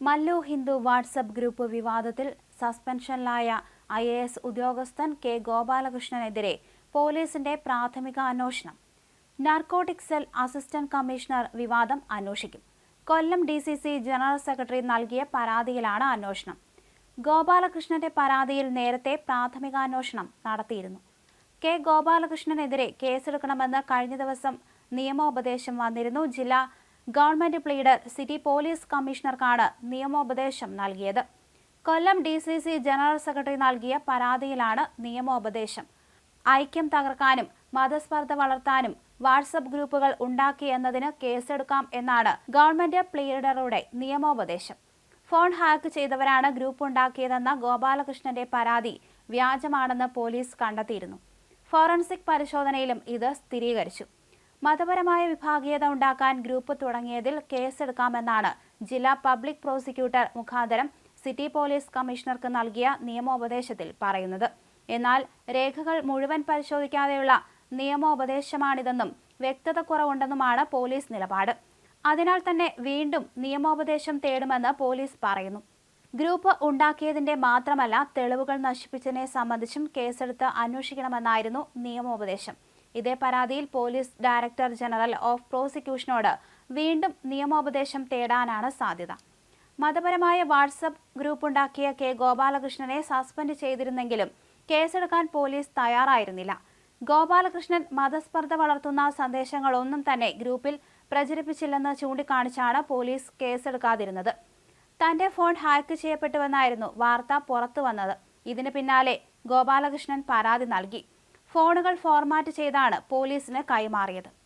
Mallu Hindu WhatsApp group വിവാദത്തിൽ സസ്പെൻഷനിലായ I A S ഉദ്യോഗസ്ഥൻ കെ ഗോപാലകൃഷ്ണനെതിരെ പോലീസിന്റെ പ്രാഥമിക അന്വേഷണം. നാർക്കോട്ടിക് സെൽ അസിസ്റ്റന്റ് കമ്മീഷണർ വിവാദം അന്വേഷിക്കും. Kollam D C C general secretary നൽകിയ പരാതിയിലാണ് അന്വേഷണം. ഗോപാലകൃഷ്ണന്റെ പരാതിയിൽ നേരത്തെ പ്രാഥമികാന്വേഷണം നടത്തിയിരുന്നു. കെ ഗോപാലകൃഷ്ണനെതിരെ കേസെടുക്കണമെന്ന് കഴിഞ്ഞ ദിവസം നിയമോപദേശം വന്നിരുന്നു. ജില്ലാ ഗവൺമെന്റ് പ്ലീഡർ സിറ്റി പോലീസ് കമ്മീഷണർക്കാണ് നിയമോപദേശം നൽകിയത്. Kollam D C C general secretary നൽകിയ പരാതിയിലാണ് നിയമോപദേശം. ഐക്യം തകർക്കാനും മതസ്പർദ്ധ വളർത്താനും വാട്സപ്പ് ഗ്രൂപ്പുകൾ ഉണ്ടാക്കി എന്നതിന് കേസെടുക്കാം എന്നാണ് ഗവൺമെന്റ് പ്ലീഡറുടെ നിയമോപദേശം. ഫോൺ ഹാക്ക് ചെയ്തവരാണ് ഗ്രൂപ്പ് ഉണ്ടാക്കിയതെന്ന ഗോപാലകൃഷ്ണന്റെ പരാതി വ്യാജമാണെന്ന് പോലീസ് കണ്ടെത്തിയിരുന്നു. ഫോറൻസിക് പരിശോധനയിലും ഇത് സ്ഥിരീകരിച്ചു. മതപരമായ വിഭാഗീയത ഉണ്ടാക്കാൻ ഗ്രൂപ്പ് തുടങ്ങിയതിൽ കേസെടുക്കാമെന്നാണ് ജില്ലാ പബ്ലിക് പ്രോസിക്യൂട്ടർ മുഖാന്തരം സിറ്റി പോലീസ് കമ്മീഷണർക്ക് നൽകിയ നിയമോപദേശത്തിൽ പറയുന്നത്. എന്നാൽ രേഖകൾ മുഴുവൻ പരിശോധിക്കാതെയുള്ള നിയമോപദേശമാണിതെന്നും വ്യക്തത കുറവുണ്ടെന്നുമാണ് പോലീസ് നിലപാട്. അതിനാൽ തന്നെ വീണ്ടും നിയമോപദേശം തേടുമെന്ന് പോലീസ് പറയുന്നു. ഗ്രൂപ്പ് ഉണ്ടാക്കിയതിന്റെ മാത്രമല്ല തെളിവുകൾ നശിപ്പിച്ചതിനെ സംബന്ധിച്ചും കേസെടുത്ത് അന്വേഷിക്കണമെന്നായിരുന്നു നിയമോപദേശം. ഇതേ പരാതിയിൽ പോലീസ് ഡയറക്ടർ ജനറൽ ഓഫ് പ്രോസിക്യൂഷനോട് വീണ്ടും നിയമോപദേശം തേടാനാണ് സാധ്യത. മതപരമായ വാട്സപ്പ് ഗ്രൂപ്പ് ഉണ്ടാക്കിയ കെ ഗോപാലകൃഷ്ണനെ സസ്പെൻഡ് ചെയ്തിരുന്നെങ്കിലും കേസെടുക്കാൻ പോലീസ് തയ്യാറായിരുന്നില്ല. ഗോപാലകൃഷ്ണൻ മതസ്പർദ്ധ വളർത്തുന്ന സന്ദേശങ്ങളൊന്നും തന്നെ ഗ്രൂപ്പിൽ പ്രചരിപ്പിച്ചില്ലെന്ന് ചൂണ്ടിക്കാണിച്ചാണ് പോലീസ് കേസെടുക്കാതിരുന്നത്. തന്റെ ഫോൺ ഹാക്ക് ചെയ്യപ്പെട്ടുവെന്നായിരുന്നു വാർത്ത പുറത്തു വന്നത് ഇതിന് പിന്നാലെ ഗോപാലകൃഷ്ണൻ പരാതി നൽകി. ഫോണുകൾ ഫോർമാറ്റ് ചെയ്താണ് പോലീസിന് കൈമാറിയത്.